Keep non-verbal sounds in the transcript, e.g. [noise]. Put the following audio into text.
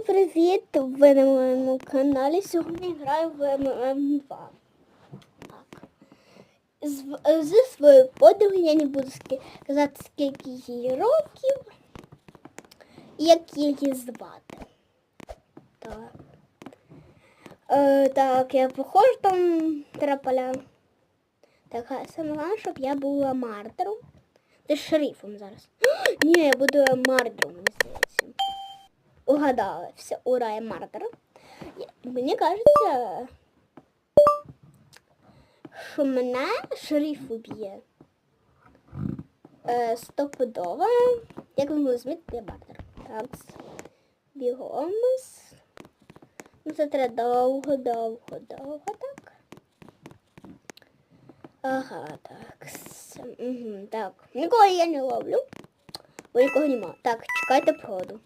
Всім привіт! Ви на моєму каналі. Сьогодні граю в ММ2. Так. З, зі своєю подругою я не буду казати, скільки їй років і як її звати. Так. Е, так, я похожу там трапаля. Так, саме головне, щоб я була мартером. Ти шерифом зараз. [gasps] Ні, я буду мартером, мені. Угадала. Ура, я мартер. Я- Мені кажеться, що мене шериф уб'є. Е, стопудово. Як ви розумієте, я мартер. Так. Бігом. Ну, це треба довго, довго, довго, так. Ага, так. Угу, так. Нікого я не ловлю. Бо нікого нема. Так, чекайте проду.